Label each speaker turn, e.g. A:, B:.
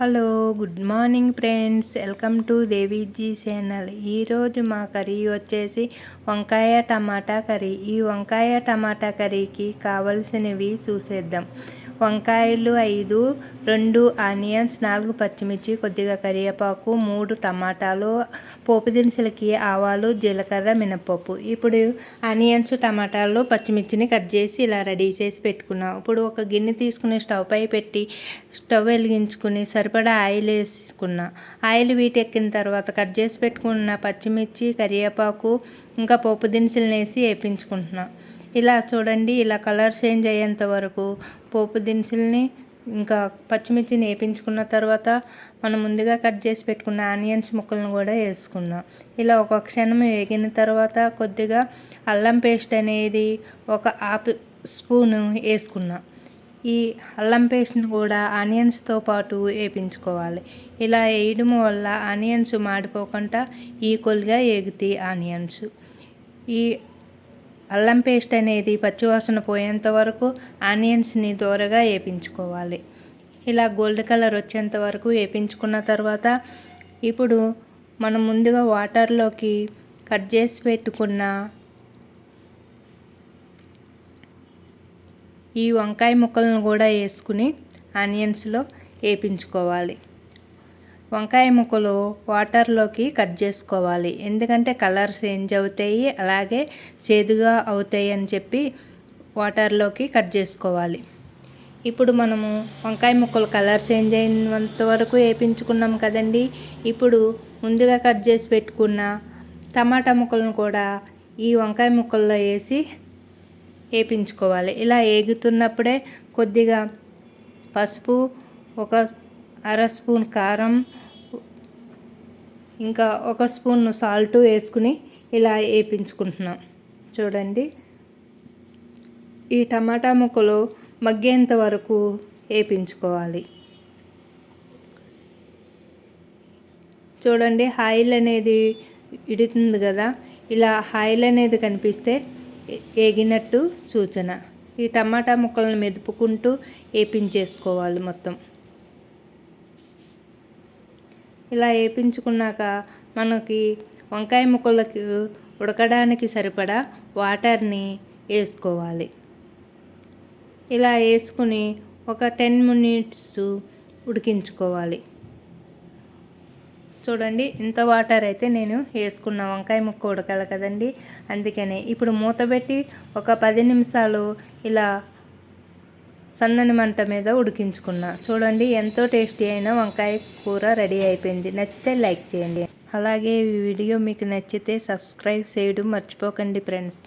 A: Hello good morning friends. Welcome to Deviji channel. ఈరోజు మా curry వచ్చేసి వంకాయ టమాటా కర్రీ. ఈ వంకాయ టమాటా కర్రీకి కావలసినవి చూసేద్దాం. వంకాయలు ఐదు రెండు ఆనియన్స్ నాలుగు పచ్చిమిర్చి కొద్దిగా కరివేపాకు మూడు టమాటాలు పోపు దినుసులకి ఆవాలు జీలకర్ర మినపప్పు ఇప్పుడు ఆనియన్స్ టమాటాలు పచ్చిమిర్చిని కట్ చేసి ఇలా రెడీ చేసి పెట్టుకున్నాం. ఇప్పుడు ఒక గిన్నె తీసుకుని స్టవ్ పై పెట్టి స్టవ్ వెలిగించుకుని సరిపడా ఆయిల్ వేసుకున్నా. ఆయిల్ వీటెక్కిన తర్వాత కట్ చేసి పెట్టుకున్న పచ్చిమిర్చి కరివేపాకు ఇంకా పోపు దినుసులు వేసి వేపించుకుంటున్నాను ఇలా చూడండి ఇలా కలర్ చేంజ్ అయ్యేంత వరకు పోపు దినుసుల్ని ఇంకా పచ్చిమిర్చిని వేపించుకున్న తర్వాత మనం ముందుగా కట్ చేసి పెట్టుకున్న ఆనియన్స్ ముక్కలను కూడా వేసుకున్నాం. ఇలా ఒక క్షణం వేగిన తర్వాత కొద్దిగా అల్లం పేస్ట్ అనేది ఒక హాఫ్ స్పూను వేసుకున్నా. ఈ అల్లం పేస్ట్ని కూడా ఆనియన్స్తో పాటు వేపించుకోవాలి. ఇలా వేయడం వల్ల ఆనియన్స్ మాడిపోకుండా ఈక్వల్గా ఎగుతాయి ఆనియన్స్. ఈ అల్లం పేస్ట్ అనేది పచ్చివాసన పోయేంత వరకు ఆనియన్స్ని దూరగా వేపించుకోవాలి. ఇలా గోల్డ్ కలర్ వచ్చేంత వరకు వేపించుకున్న తర్వాత ఇప్పుడు మనం ముందుగా వాటర్లోకి కట్ చేసి పెట్టుకున్న ఈ వంకాయ ముక్కలను కూడా వేసుకుని ఆనియన్స్లో వేపించుకోవాలి. వంకాయ ముక్కలు వాటర్లోకి కట్ చేసుకోవాలి. ఎందుకంటే కలర్స్ చేంజ్ అవుతాయి అలాగే చేదుగా అవుతాయి అని చెప్పి వాటర్లోకి కట్ చేసుకోవాలి. ఇప్పుడు మనము వంకాయ ముక్కలు కలర్ చేంజ్ అయినంత వరకు వేపించుకున్నాం కదండి. ఇప్పుడు ముందుగా కట్ చేసి పెట్టుకున్న టమాటా ముక్కలను కూడా ఈ వంకాయ ముక్కల్లో వేసి వేపించుకోవాలి. ఇలా వేగుతున్నప్పుడే కొద్దిగా పసుపు ఒక అర స్పూన్ కారం ఇంకా ఒక స్పూన్ సాల్ట్ వేసుకుని ఇలా వేపించుకుంటున్నాం. చూడండి. ఈ టమాటా ముక్కలు మగ్గేంత వరకు వేపించుకోవాలి. చూడండి ఆయిల్ అనేది ఇడుతుంది కదా. ఇలా ఆయిల్ అనేది కనిపిస్తే ఏగినట్టు సూచన. ఈ టమాటా ముక్కలను మెదుపుకుంటూ వేపించేసుకోవాలి మొత్తం. ఇలా వేపించుకున్నాక మనకి వంకాయ ముక్కలకి ఉడకడానికి సరిపడా వాటర్ని వేసుకోవాలి. ఇలా వేసుకుని ఒక టెన్ మినిట్స్ ఉడికించుకోవాలి. చూడండి ఇంత వాటర్ అయితే నేను వేసుకున్న వంకాయ ముక్క ఉడకాలి కదండి. అందుకనే ఇప్పుడు మూత పెట్టి ఒక పది నిమిషాలు ఇలా సన్నని మంట మీద ఉడికించుకున్నా. చూడండి ఎంతో టేస్టీ అయిన వంకాయ కూర రెడీ అయిపోయింది. నచ్చితే లైక్ చేయండి. అలాగే ఈ వీడియో మీకు నచ్చితే సబ్స్క్రైబ్ చేయడం మర్చిపోకండి ఫ్రెండ్స్.